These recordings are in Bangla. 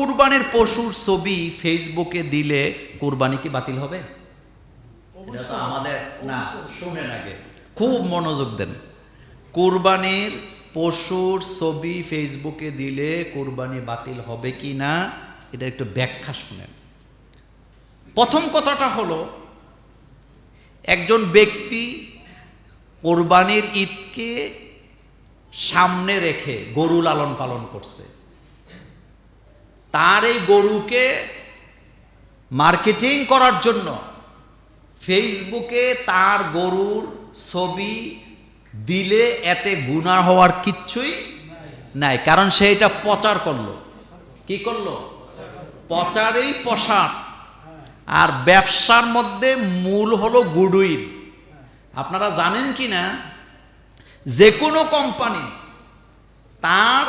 কুরবানির পশুর ছবি ফেসবুকে দিলে কুরবানি কি বাতিল হবে? আমাদের না শুনেন আগে। খুব মনোযোগ দেন। কুরবানির পশুর ছবি ফেসবুকে দিলে কুরবানি বাতিল হবে কি না এটা একটু ব্যাখ্যা শুনেন। প্রথম কথাটা হলো একজন ব্যক্তি কোরবানির ঈদকে সামনে রেখে গরু লালন পালন করছে। তার এই গরুকে মার্কেটিং করার জন্য ফেসবুকে তার গরুর ছবি দিলে এতে গুণা হওয়ার কিচ্ছুই নাই, কারণ সে এটা প্রচার করল। কি করল? প্রচারেই প্রসার। আর ব্যবসার মধ্যে মূল হলো গুডউইল। আপনারা জানেন কি না? যে কোনো কোম্পানি তার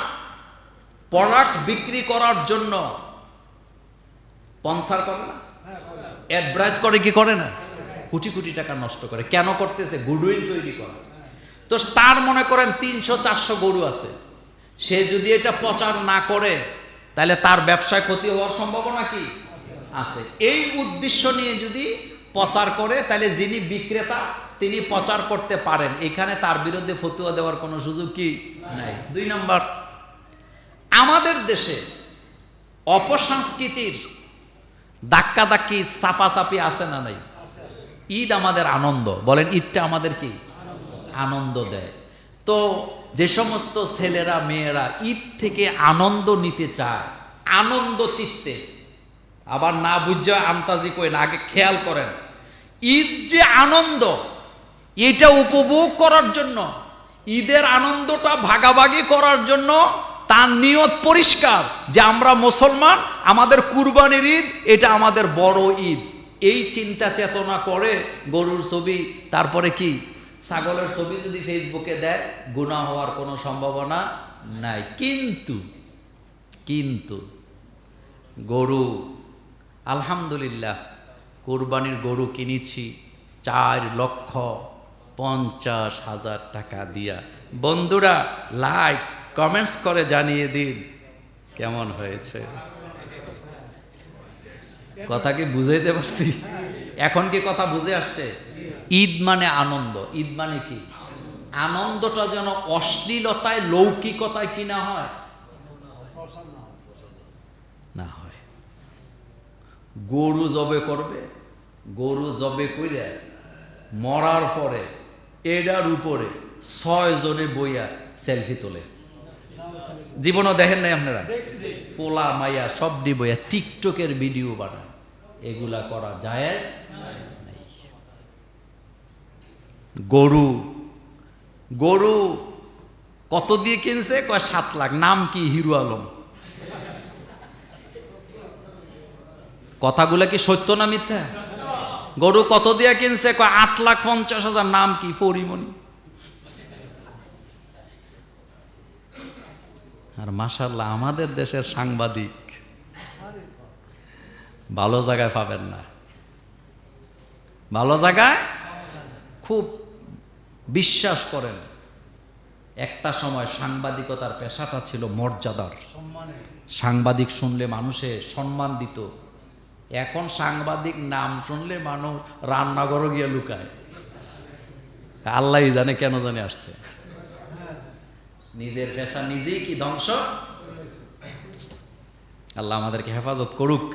প্রোডাক্ট বিক্রি করার জন্য। স্পন্সার করে না? অ্যাডভাইস করে কি করে না? কোটি কোটি টাকা নষ্ট করে। কেন করতেছে? গুডউইল তৈরি করে। তো তার মনে করেন তিনশো চারশো গরু আছে। সে যদি এটা প্রচার না করে, তাহলে তার ব্যবসায় ক্ষতি হওয়ার সম্ভাবনা কি? আছে। এই উদ্দেশ্য নিয়ে যদি প্রচার করে, তাহলে যিনি বিক্রেতা, তিনি প্রচার করতে পারেন। এখানে তার বিরুদ্ধে ফতুয়া দেওয়ার কোনো সুযোগ কি? নাই। দুই নাম্বার। আমাদের দেশে অপসংস্কৃতির ধাক্কি চাপাচাপি আছে না নাই? ঈদ আমাদের আনন্দ। বলেন, ঈদটা আমাদের কি? আনন্দ দেয়। তো যে সমস্ত ছেলেরা, মেয়েরা ঈদ থেকে আনন্দ নিতে চায়, আনন্দ চিত্তে, আবার না বুঝা আন্তাজি করে না আগে খেয়াল করেন, ঈদ যে আনন্দ এটা উপভোগ করার জন্য, ঈদের আনন্দটা ভাগাভাগি করার জন্য তার নিয়ত পরিষ্কার যে আমরা মুসলমান, আমাদের কুরবানির ঈদ, এটা আমাদের বড় ঈদ। এই চিন্তা চেতনা করে গরুর ছবি, তারপরে কি? ছাগলের ছবি যদি ফেসবুকে দেয় গুণা হওয়ার কোনো সম্ভাবনা নাই। কিন্তু কিন্তু গরু, আলহামদুলিল্লাহ, কোরবানির গরু কিনেছি চার লক্ষ পঞ্চাশ হাজার টাকা দিয়া। বন্ধুরা লাইক কমেন্টস করে জানিয়ে দিন, কেমন হয়েছে? কথা কি বুঝাইতে পারছি? এখন কি কথা বুঝে আসছে? ঈদ মানে আনন্দ। ঈদ মানে কি? আনন্দটা যেন অশ্লীলতায়, লৌকিকতায় কি না হয়? না হয়। গরু জবে করবে, গরু জবে কইরা মরার পরে এটার উপরে ছয় জনে বইয়া সেলফি তোলে। জীবনও দেখেন নাই আপনারা? পোলা মাইয়া সব ডি টিকটকের ভিডিও বানায়। এগুলা করা জায়েজ গরু গরু কত দিয়ে কিনছে? কয় সাত লাখ। নাম কি? হিরো আলম। কথাগুলা কি সত্য না মিথ্যা? গরু কত দিয়ে কিনছে? কয় আট লাখ পঞ্চাশ হাজার। নাম কি? পরিমণি। আর মাসাল্লাহ আমাদের দেশের সাংবাদিক। ভালো জায়গায় পাবেন না। ভালো জায়গায় খুব বিশ্বাস করেন একটা সময় সাংবাদিকতার পেশাটা ছিল মর্যাদার। সাংবাদিক শুনলে মানুষে সম্মান দিত। এখন সাংবাদিক নাম শুনলে মানুষ রান্নাঘরও গিয়ে লুকায়। আল্লাহ জানে কেন জানে আসছে। নিজের পেশা নিজেই কি ধ্বংস? আল্লাহ আমাদেরকে হেফাজত করুক।